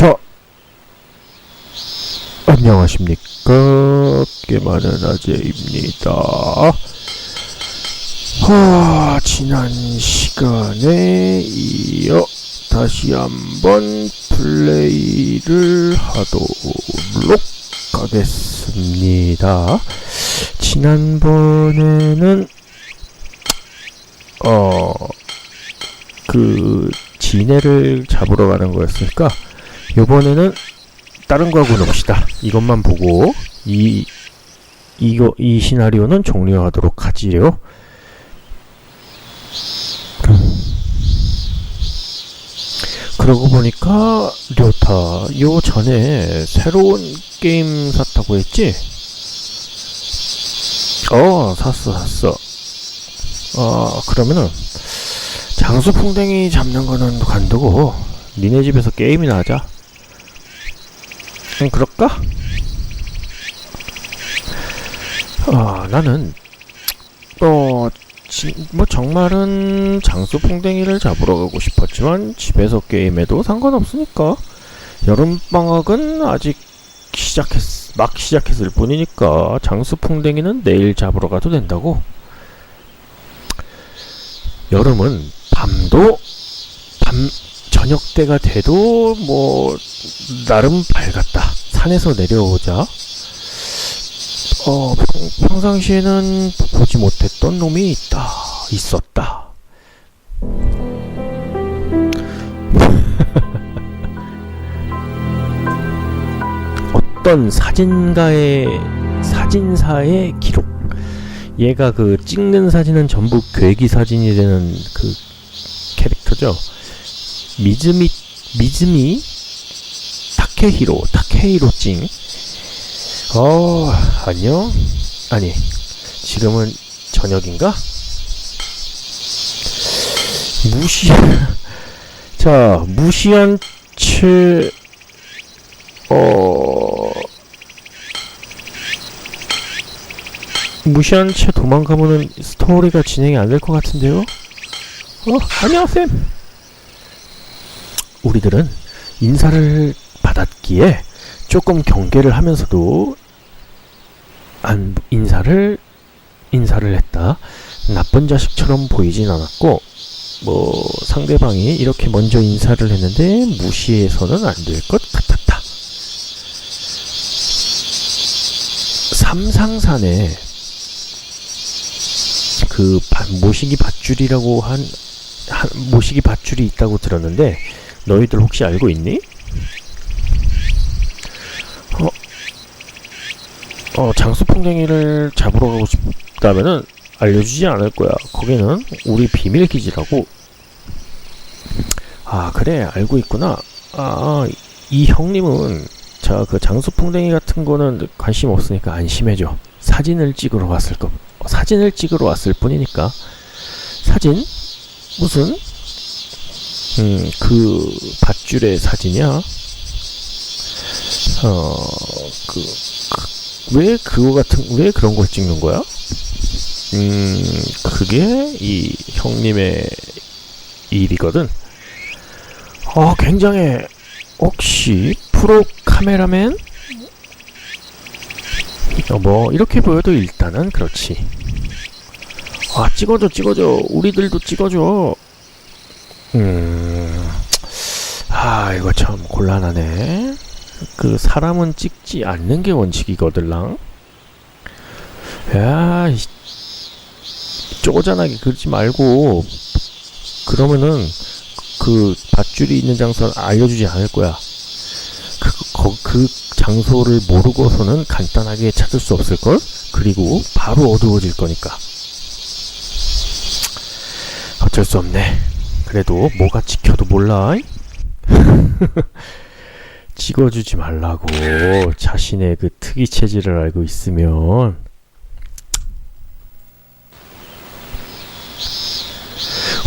자, 안녕하십니까. 깨마는 아재입니다. 하, 지난 시간에 이어 다시 한번 플레이를 하도록 하겠습니다. 지난번에는, 어, 그, 지네를 잡으러 가는 거였으니까, 요번에는 다른 거 하고 놉시다. 이것만 보고 이 이거 이 시나리오는 종료하도록 하지요. 그러고 보니까 료타 요 전에 새로운 게임 샀다고 했지? 어 샀어 샀어. 어 그러면은 장수 풍뎅이 잡는 거는 관두고 니네 집에서 게임이나 하자. 응, 그럴까? 아, 나는, 어, 지, 뭐, 정말은 장수풍뎅이를 잡으러 가고 싶었지만, 집에서 게임해도 상관없으니까. 여름방학은 아직 시작했, 막 시작했을 뿐이니까, 장수풍뎅이는 내일 잡으러 가도 된다고. 여름은 밤도, 밤, 저녁 때가 돼도, 뭐, 나름 밝았다. 산에서 내려오자. 어, 평, 평상시에는 보지 못했던 놈이 있다. 있었다. 어떤 사진가의, 사진사의 기록. 얘가 그 찍는 사진은 전부 괴기 사진이 되는 그 캐릭터죠. 미즈미, 미즈미 타케히로, 타케히로 찡. 어, 안녕? 아니, 지금은 저녁인가? 무시, 자, 무시한 채, 어, 무시한 채 도망가면은 스토리가 진행이 안 될 것 같은데요? 어, 안녕하세요. 우리들은 인사를 받았기에 조금 경계를 하면서도 안 인사를 인사를 했다. 나쁜 자식처럼 보이진 않았고 뭐 상대방이 이렇게 먼저 인사를 했는데 무시해서는 안 될 것 같았다. 삼상산에 그 바- 모시기 밧줄이라고 한, 한 모시기 밧줄이 있다고 들었는데 너희들 혹시 알고 있니? 어, 어 장수풍뎅이를 잡으러 가고 싶다면은 알려주지 않을 거야. 거기는 우리 비밀 기지라고. 아 그래 알고 있구나. 아 이 형님은 자 그 장수풍뎅이 같은 거는 관심 없으니까 안심해줘. 사진을 찍으러 왔을 거. 어, 사진을 찍으러 왔을 뿐이니까. 사진 무슨 음, 그 밧줄의 사진이야. 어, 그, 그, 왜 그거 같은, 왜 그런 걸 찍는 거야? 음, 그게 이 형님의 일이거든. 어, 굉장해. 혹시 프로 카메라맨? 어, 뭐, 이렇게 보여도 일단은 그렇지. 아, 찍어줘, 찍어줘. 우리들도 찍어줘. 음, 아, 이거 참 곤란하네. 그, 사람은 찍지 않는 게 원칙이거들랑. 야, 이, 쪼잔하게 그러지 말고, 그러면은, 그, 밧줄이 있는 장소를 알려주지 않을 거야. 그, 거, 그 장소를 모르고서는 간단하게 찾을 수 없을 걸? 그리고 바로 어두워질 거니까. 어쩔 수 없네. 그래도 뭐가 찍혀도 몰라. 찍어주지 말라고 자신의 그 특이 체질을 알고 있으면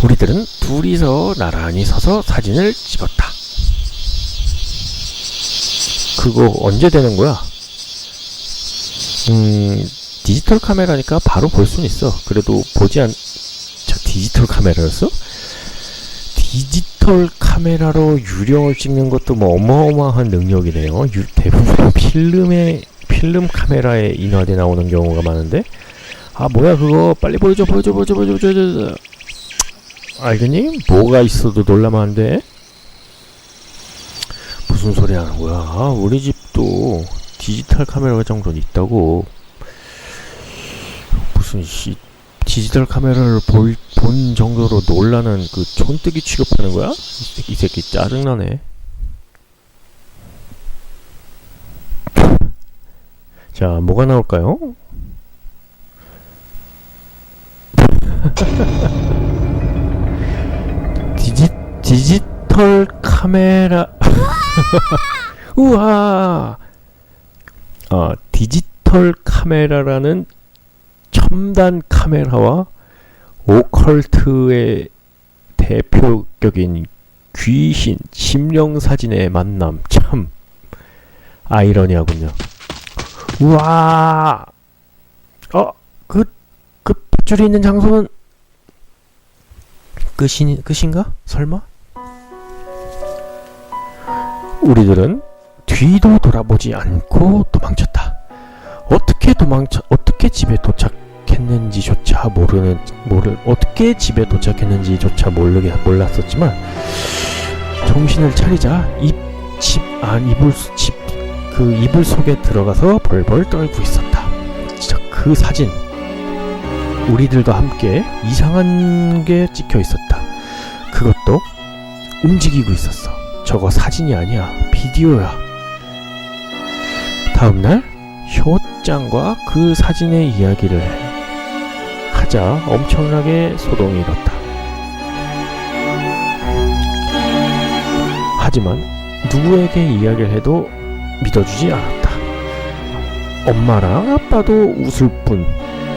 우리들은 둘이서 나란히 서서 사진을 찍었다. 그거 언제 되는 거야? 음, 디지털 카메라니까 바로 볼 수는 있어. 그래도 보지 않, 저 디지털 카메라였어? 디지털 카메라로 유령을 찍는 것도 뭐 어마어마한 능력이네요. 유, 대부분 필름에 필름 카메라에 인화돼 나오는 경우가 많은데 아 뭐야 그거 빨리 보여줘 보여줘 보여줘 보여줘 보여줘 알겠니? 뭐가 있어도 놀라면 안 돼. 무슨 소리 하는 거야? 아, 우리 집도 디지털 카메라가 정도는 있다고. 무슨 씨 디지털 카메라를 볼, 본 정도로 놀라는 그 촌뜨기 취급하는 거야? 이 새끼, 이 새끼 짜증나네. 자, 뭐가 나올까요? 디지, 디지털 카메라. 우와! 아, 디지털 카메라라는 첨단 카메라와 오컬트의 대표격인 귀신 심령 사진의 만남 참 아이러니하군요. 우와, 어그그 그 밧줄이 있는 장소는 끝이 끝인가? 설마? 우리들은 뒤도 돌아보지 않고 도망쳤다. 어떻게 도망쳐 어떻게 집에 도착 했는지조차 모르는 모르 어떻게 집에 도착했는지조차 모르게 몰랐었지만 정신을 차리자 입집안 이불 집 그 이불 속에 들어가서 벌벌 떨고 있었다. 진짜 그 사진 우리들과 함께 이상한 게 찍혀 있었다. 그것도 움직이고 있었어. 저거 사진이 아니야. 비디오야. 다음날 효짱과 그 사진의 이야기를 하자 엄청나게 소동이 일었다. 하지만 누구에게 이야기를 해도 믿어주지 않았다. 엄마랑 아빠도 웃을 뿐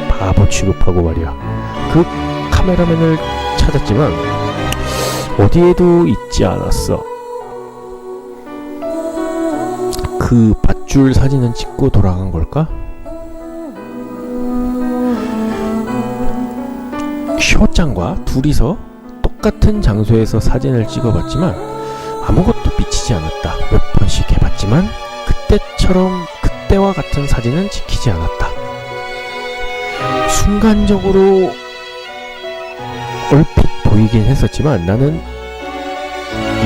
바보 취급하고 말이야. 그 카메라맨을 찾았지만 어디에도 있지 않았어. 그 밧줄 사진은 찍고 돌아간 걸까? 쇼짱과 둘이서 똑같은 장소에서 사진을 찍어봤지만 아무것도 비치지 않았다. 몇 번씩 해봤지만 그때처럼 그때와 같은 사진은 찍히지 않았다. 순간적으로 얼핏 보이긴 했었지만 나는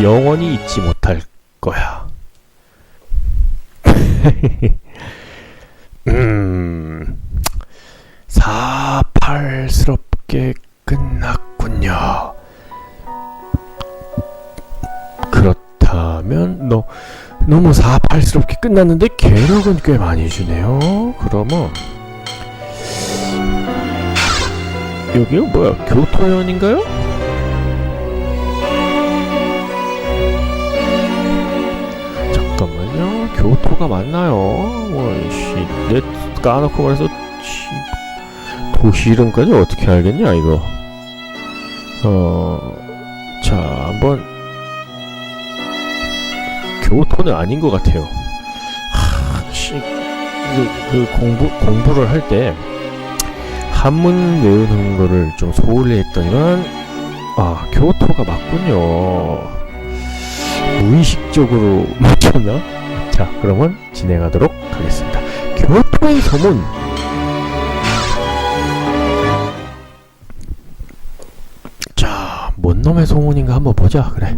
영원히 잊지 못할 거야. 음, 사팔스럽게 끝났군요. 그렇다면 너 너무 사팔스럽게 끝났는데 계력은 꽤 많이 주네요. 그러면 여기요 뭐야 교토현인가요? 잠깐만요 교토가 맞나요? 뭐씨 내 까놓고 말해서 씨, 도시 이름까지 어떻게 알겠냐 이거 어 자 한번 교토는 아닌 것 같아요. 하, 씨, 그, 그 공부 공부를 할 때 한문 외우는 거를 좀 소홀히 했더니만 아 교토가 맞군요. 무의식적으로 맞췄나? 자 그러면 진행하도록 하겠습니다. 교토의 소문 자, 뭔 놈의 소문인가 한번 보자. 그래.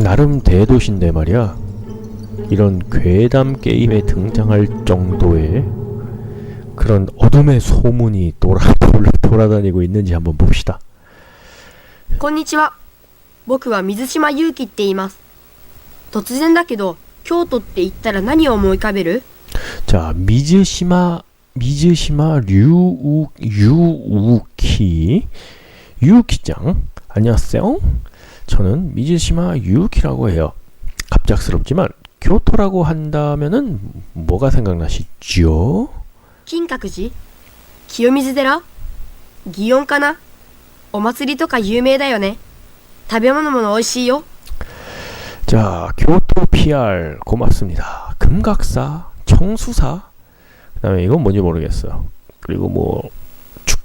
나름 대도시인데 말이야. 이런 괴담 게임에 등장할 정도의 그런 어둠의 소문이 돌아, 돌아다니고 있는지 한번 봅시다. こんにちは。僕は水島祐希って言います。突然だけど、京都って言ったら何を思い浮かべる 자, 미즈시마 미즈시마 류우 유우키 유우키짱 안녕하세요. 저는 미즈시마 유우키라고 해요. 갑작스럽지만 교토라고 한다면은 뭐가 생각나시죠? 金閣寺清水寺祇園かなお祭りとか有名だよね。食べ物も美味しいよ。 자, 교토 PR 고맙습니다. 금각사, 청수사, 그다음에 이건 뭔지 모르겠어요. 그리고 뭐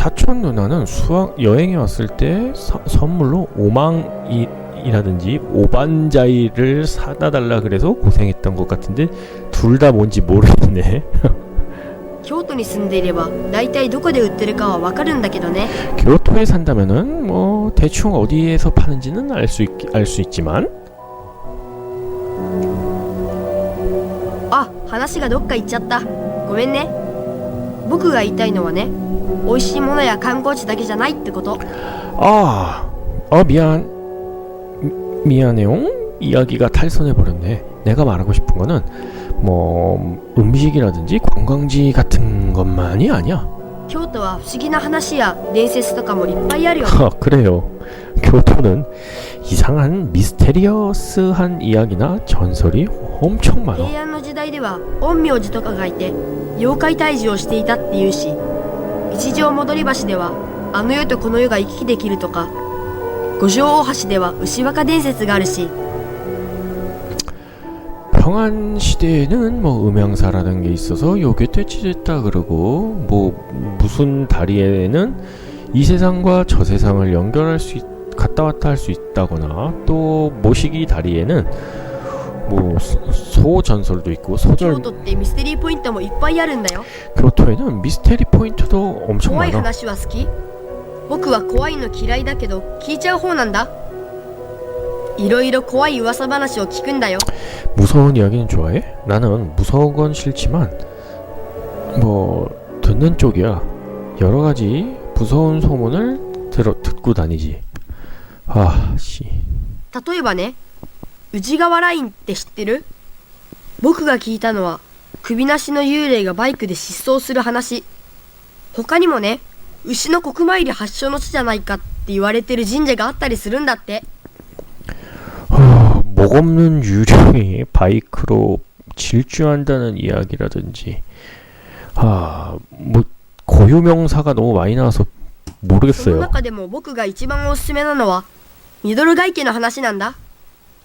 사촌 누나는 수학 여행에 왔을 때 서- 선물로 오망이라든지 오반자이를 사다 달라 그래서 고생했던 것 같은데 둘 다 뭔지 모르겠네. 京都に住んでいれば大体どこで売ってるかはわかるんだけどね 교토에 산다면은 뭐 대충 어디에서 파는지는 알 수 알 수 있지만 あ話がどっか行っちゃったごめんね 僕が言いたいのはね美味しいものや観光地だけじゃないってこと 아, 어 미안 미, 미안해요. 이야기가 탈선해 버렸네. 내가 말하고 싶은 거는 뭐 음식이라든지 관광지 같은 것만이 아니야. 京都は不思議な話や伝説とかもいっぱいあるよ 아, 그래요. 교토는 이상한 미스테리어스한 이야기나 전설이 엄청 많아. 平安の 時代では陰陽師とかがいて妖怪退治をしていたっていうし一条戻り橋ではあの世とこの世が行き来できるとか五条大橋では牛若伝説があるし 평안 시대에는 뭐 음양사라는 게 있어서 요게 퇴치됐다 그러고 뭐 무슨 다리에는 이 세상과 저 세상을 연결할 수 있, 갔다 왔다 할 수 있다거나 또 모시기 다리에는 뭐 소 전설도 있고 京 소절 都ってミステリーポイントもいっぱいあるんだよ 교토에는 미스테리 포인트도 엄청 怖い 많아. 話は好き僕は怖いの嫌いだけど聞いちゃう方なんだいろいろ怖い噂話を聞くんだよ 무서운 이야기는 좋아해? 나는 무서운 건 싫지만 뭐 듣는 쪽이야. 여러 가지 무서운 소문을 들어 듣고 다니지. 아, 씨. 例えばね 宇治川ラインって知ってる僕が聞いたのは首なしの幽霊がバイクで失踪する話他にもね牛の国参り発祥の地じゃないかって言われてる神社があったりするんだって 아, 목 없는 유령이 바이크로 질주한다는 이야기라든지 아, 뭐 고유 명사가 너무 많이 나와서 その 모르겠어요. 中でも僕が一番おすすめなのはミドルガイ家の話なんだ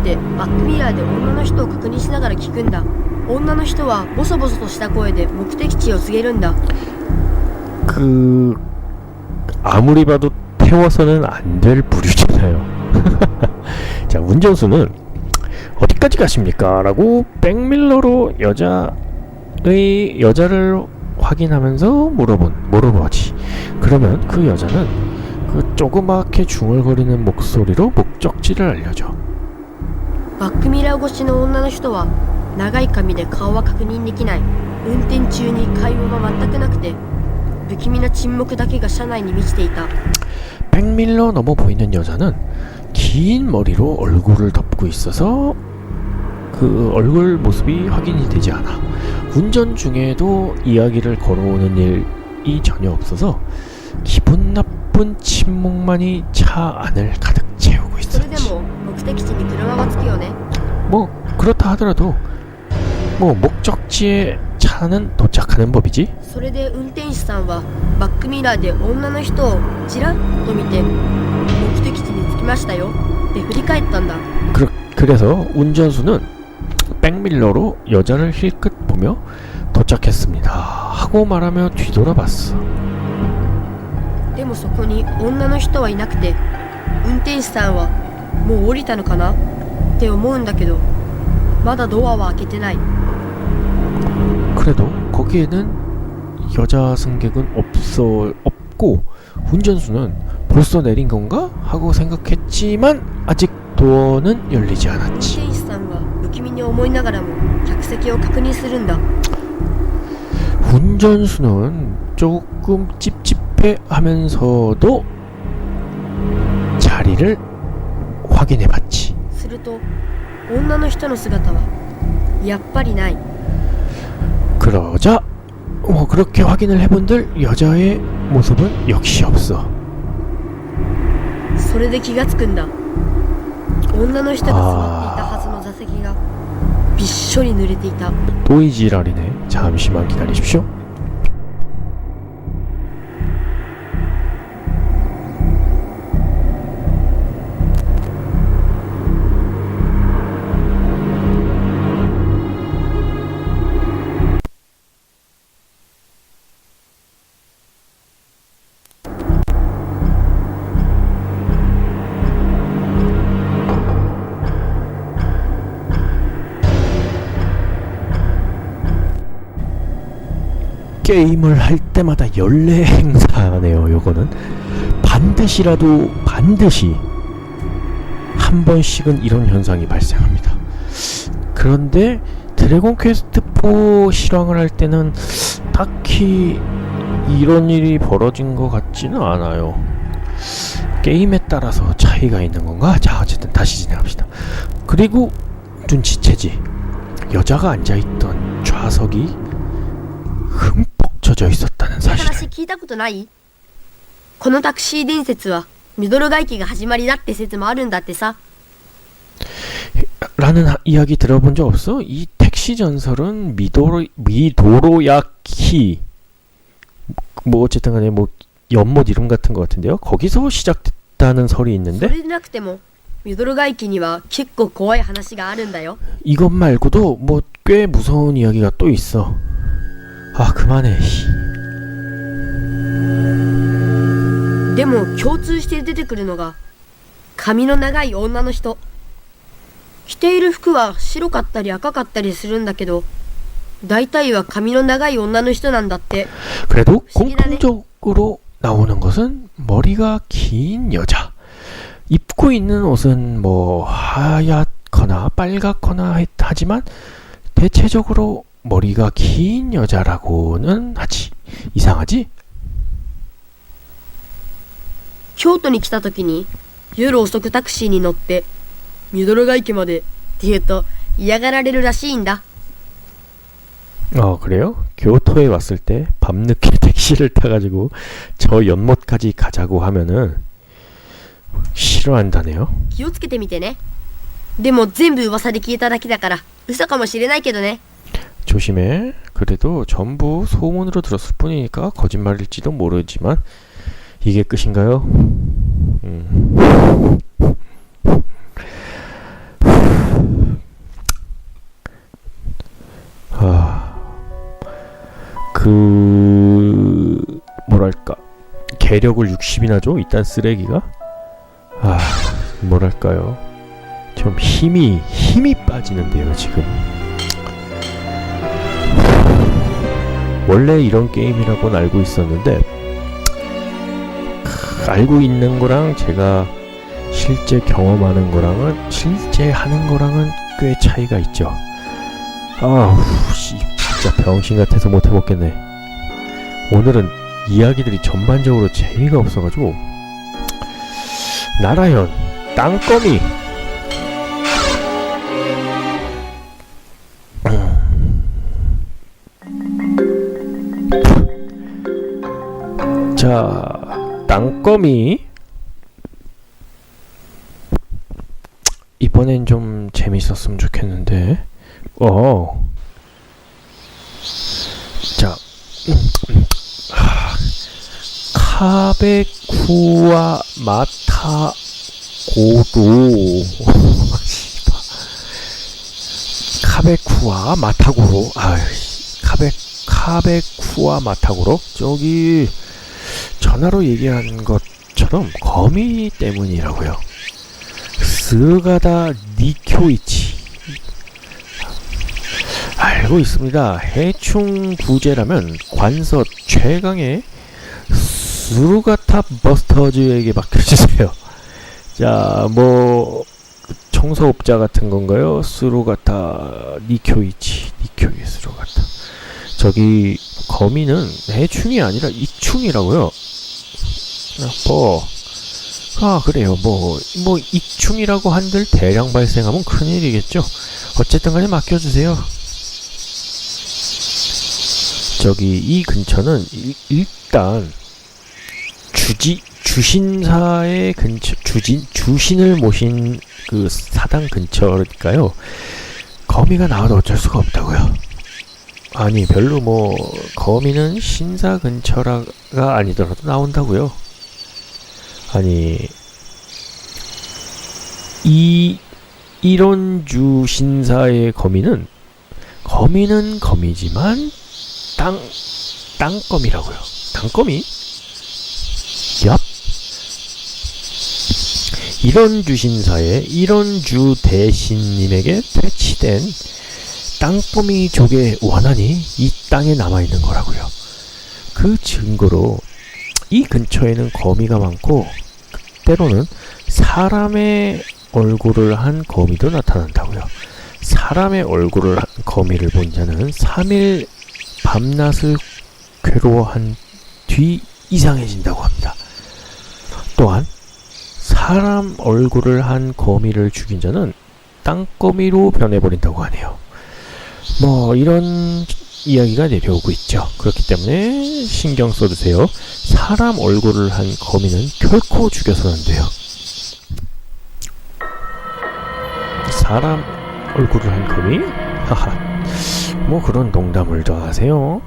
ってバックミラーで女の人を確認しながら聞くんだ女の人はボソボソとした声で目的地を告げるんだ 그 아무리 봐도 태워서는 안 될 부류잖아요. 자, 운전수는 어디까지 가십니까? 라고 백밀러로 여자의 여자를 확인하면서 물어본 물어보지. 그러면 그 여자는 그 조그맣게 중얼거리는 목소리로 목적지를 알려줘. バックミラー越しの女の人は長い髪で顔は確認できない運転中に会話は全くなくて不気味な沈黙だけが車内に満ちていた 백밀러 넘어 보이는 여자는 긴 머리로 얼굴을 덮고 있어서 그 얼굴 모습이 확인이 되지 않아. 운전 중에도 이야기를 걸어오는 일이 전혀 없어서 기분 나쁜 침묵만이 차 안을 가득 채우고 それで 있었지. も目的地に車が着くよね 뭐 그렇다 하더라도 뭐 목적지에 차는 도착하는 법이지. それで運転手さんはバックミラーで女の人をちらっと見て目的地に着きましたよって振り返ったんだ 그, 그래서 운전수는 백밀러로 여자를 힐끗 보며 도착했습니다. 하고 말하며 뒤돌아봤어. でもそこに女の人はいなくて運転手さんは もう降りたのかなって思うんだけどまだドアは開けてない 그래도 거기에는 여자 승객은 없어 없고 운전수는 벌써 내린 건가? 하고 생각했지만 아직 도어는 열리지 運 않았지. 転手さんは不気味に思いながらも客席を確認するんだ 운전수는 조금 찝찝해 하면서도 자리를 확인해 봤지. すると女の人の姿はやっぱりない 그러자 뭐 그렇게 확인을 해본들 여자의 모습은 역시 없어. それで気がつくんだ女の人が座っていたはずの座席がびっしょり濡れていた 또이 지랄이네. 잠시만 기다리십시오. 게임을 할 때마다 연례 행사네요. 요거는 반드시라도 반드시 한 번씩은 이런 현상이 발생합니다. 그런데 드래곤 퀘스트 4 실황을 할 때는 딱히 이런 일이 벌어진 것 같지는 않아요. 게임에 따라서 차이가 있는 건가? 자, 어쨌든 다시 진행합시다. 그리고 눈치채지. 여자가 앉아있던 좌석이 흠 뻑 젖어 있었다는 話 사실을 聞いたことないこのタクシー伝説はミドル外機が始まりだって説もあるんだってさ 라는 하- 이야기 들어본 적 없어? 이 택시 전설은 미도로 미도로야키 뭐 어쨌든 간에 뭐 연못 이름 같은 것 같은데요. 거기서 시작됐다는 설이 そ 있는데 れでなくてもミドル外機には結構怖い話があるんだよ 이것 말고도 뭐 꽤 무서운 이야기가 또 있어. 아 그만해. 씨. でも共通して出てくるのが髪の長い女の人着ている服は白かったり赤かったりするんだけど大体は髪の長い女の人なんだって 그래도 시기나네. 공통적으로 나오는 것은 머리가 긴 여자. 입고 있는 옷은 뭐 하얗거나 빨갛거나 했- 하지만 대체적으로 머리가 긴 여자라고는 하지. 이상하지? 京都に来た時に夜遅くタクシーに乗ってミドル街家までって言うと嫌がられるらしいんだ 어 그래요? 교토에 왔을 때 밤늦게 택시를 타가지고 저 연못까지 가자고 하면은 싫어한다네요. 気をつけてみてねでも全部噂で聞いただけだから嘘かもしれないけどね 조심해. 그래도 전부 소문으로 들었을 뿐이니까 거짓말일지도 모르지만 이게 끝인가요? 음. 아, 그 뭐랄까 계력을 60이나 줘? 이딴 쓰레기가? 아, 뭐랄까요? 좀 힘이 힘이 빠지는데요 지금. 원래 이런 게임이라고는 알고 있었는데 크, 알고 있는 거랑 제가 실제 경험하는 거랑은 실제 하는 거랑은 꽤 차이가 있죠. 아우 씨 진짜 병신 같아서 못 해먹겠네. 오늘은 이야기들이 전반적으로 재미가 없어가지고 나라현 땅거미 자, 땅거미. 이번엔 좀 재밌었으면 좋겠는데. 어. 자, 하, 카베쿠와 마타 고로. 카베쿠와 마타고로. 아, 카베 카베쿠와 마타고로. 저기 전화로 얘기한 것처럼 거미 때문이라고요. 스가다 니쿄이치 알고 있습니다. 해충 구제라면 관서 최강의 수루가타 버스터즈에게 맡겨주세요. 자, 뭐 청소업자 같은 건가요? 수루가타 니쿄이치, 니쿄이 수루가타. 저기 거미는 해충이 아니라 익충이라고요. 아, 뭐, 아 그래요. 뭐, 뭐 익충이라고 한들 대량 발생하면 큰일이겠죠. 어쨌든 간에 맡겨주세요. 저기 이 근처는 일, 일단 주지 주신사의 근처 주진 주신을 모신 그 사당 근처니까요. 거미가 나와도 어쩔 수가 없다고요. 아니 별로 뭐 거미는 신사 근처라가 아니더라도 나온다고요. 아니 이 이론주 신사의 거미는 거미는 거미지만 땅 땅거미라고요. 땅거미? 얍. 이론주 신사의 이론주 대신님에게 퇴치된 땅거미 족의 원한이 이 땅에 남아 있는 거라고요. 그 증거로 이 근처에는 거미가 많고 때로는 사람의 얼굴을 한 거미도 나타난다고요. 사람의 얼굴을 한 거미를 본 자는 3일 밤낮을 괴로워한 뒤 이상해진다고 합니다. 또한 사람 얼굴을 한 거미를 죽인 자는 땅거미로 변해버린다고 하네요. 뭐 이런 이야기가 내려오고 있죠. 그렇기 때문에 신경 써주세요. 사람 얼굴을 한 거미는 결코 죽여서는 안 돼요. 사람 얼굴을 한 거미? 하하. 뭐 그런 농담을 더 하세요.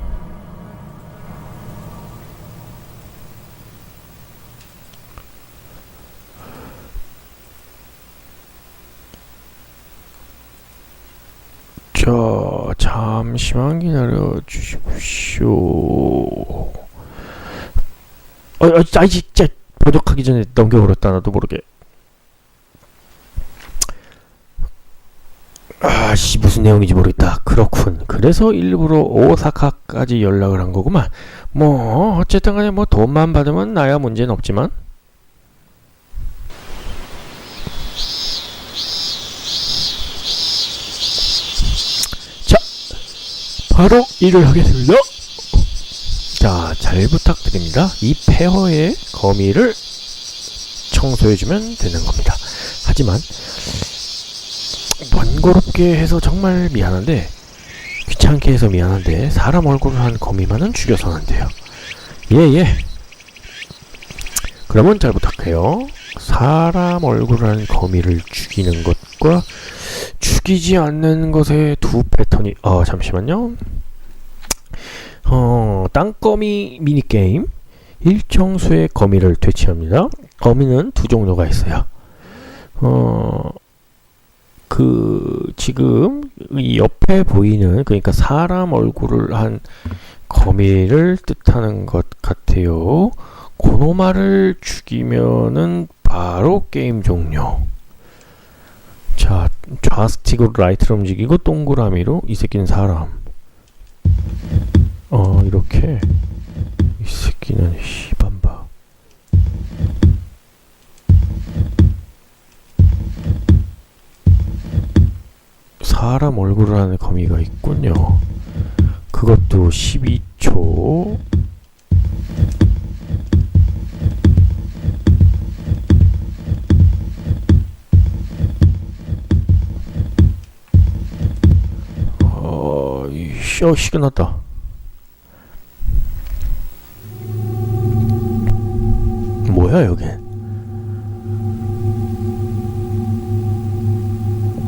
자, 잠시만 기다려 주십시오. 어, 어, 아이 진짜 도적하기 전에 넘겨버렸다 나도 모르게. 아씨 무슨 내용인지 모르겠다. 그렇군. 그래서 일부러 오사카까지 연락을 한 거구만. 뭐 어쨌든 간에 뭐 돈만 받으면 나야 문제는 없지만. 바로 일을 하겠습니다. 자, 잘 부탁드립니다. 이 폐허의 거미를 청소해주면 되는 겁니다. 하지만 번거롭게 해서 정말 미안한데 귀찮게 해서 미안한데 사람 얼굴을 한 거미만은 죽여서는 안 돼요. 예예. 그러면 잘 부탁해요. 사람 한 거미를 죽이는 것과 죽이지 않는 것의 두 패턴이 어 잠시만요. 어 땅거미 미니게임 일정 수의 거미를 퇴치합니다. 거미는 두 종류가 있어요. 어 그 지금 이 옆에 보이는 그러니까 사람 얼굴을 한 거미를 뜻하는 것 같아요. 고노마를 죽이면은 바로 게임 종료. 자 좌스틱으로 라이트로 움직이고 동그라미로 이 새끼는 사람. 어 이렇게 이 새끼는 씨반바. 사람 얼굴을 하는 거미가 있군요. 그것도 12초. 이씨, 어, 씨, 끝났다. 뭐야, 여긴?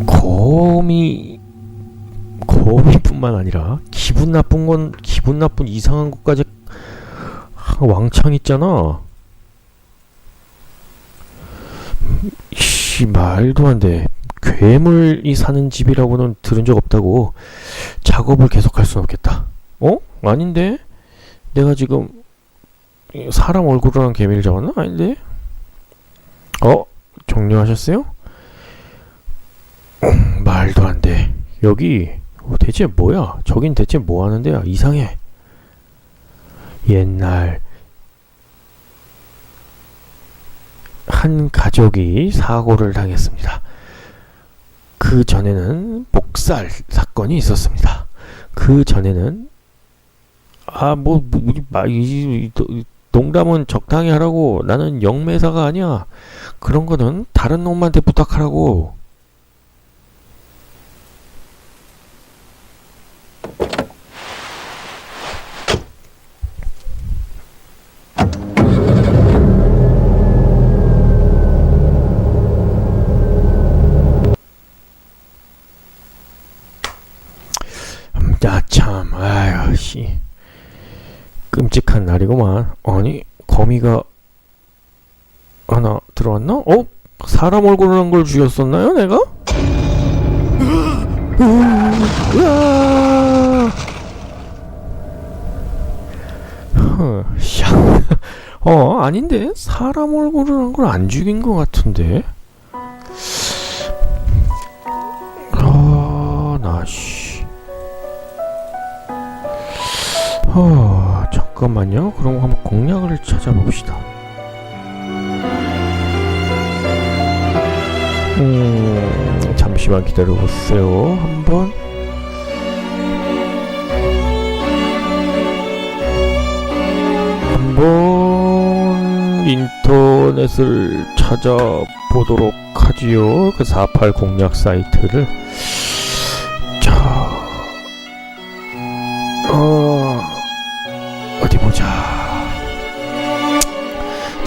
거미 거미뿐만 아니라 기분 나쁜 건 기분 나쁜 이상한 것까지 왕창 있잖아. 씨 말도 안 돼. 괴물이 사는 집이라고는 들은 적 없다고. 작업을 계속할 순 없겠다. 어? 아닌데? 내가 지금 사람 얼굴을 한 개미를 잡았나? 아닌데? 어? 종료하셨어요? 말도 안 돼. 여기 어, 대체 뭐야? 저긴 대체 뭐 하는 데야? 이상해. 옛날 한 가족이 사고를 당했습니다. 그 전에는 복살 사건이 있었습니다. 그 전에는 아뭐 뭐, 이, 이, 농담은 적당히 하라고 나는 영매사가 아니야. 그런 거는 다른 놈한테 부탁하라고. 야, 참, 아유, 씨. 끔찍한 날이구만. 아니, 거미가 하나 들어왔나? 어? 사람 얼굴을 한 걸 죽였었나요, 내가? 어, 아닌데? 사람 얼굴을 한 걸 안 죽인 것 같은데? 아, 나, 씨. 어, 잠깐만요. 그럼 한번 공략을 찾아봅시다. 음, 잠시만 기다려보세요. 한번. 한번 인터넷을 찾아보도록 하지요. 그 48 공략 사이트를. 자, 어,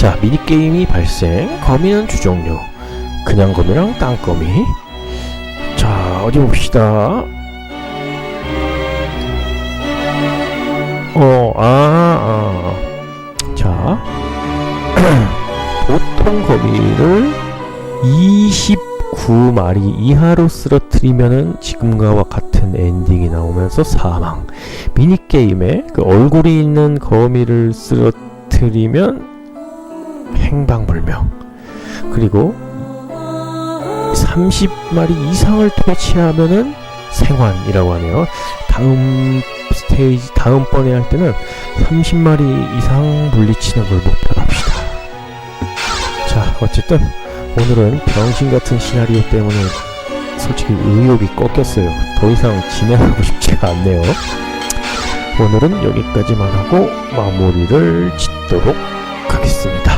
자, 미니게임이 발생. 거미는 두 종류. 그냥 거미랑 땅거미. 자, 어디 봅시다. 어, 아, 아. 자, 보통 거미를 29마리 이하로 쓰러뜨리면은 지금과 같은 엔딩이 나오면서 사망. 미니게임에 그 얼굴이 있는 거미를 쓰러뜨리면 행방불명. 그리고 30마리 이상을 퇴치하면은 생환이라고 하네요. 다음 스테이지 다음번에 할 때는 30마리 이상 물리치는 걸 목표로 합시다. 자, 어쨌든 오늘은 병신 같은 시나리오 때문에 솔직히 의욕이 꺾였어요. 더 이상 진행하고 싶지가 않네요. 오늘은 여기까지만 하고 마무리를 짓도록 하겠습니다.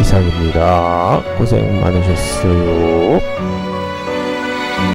이상입니다. 고생 많으셨어요.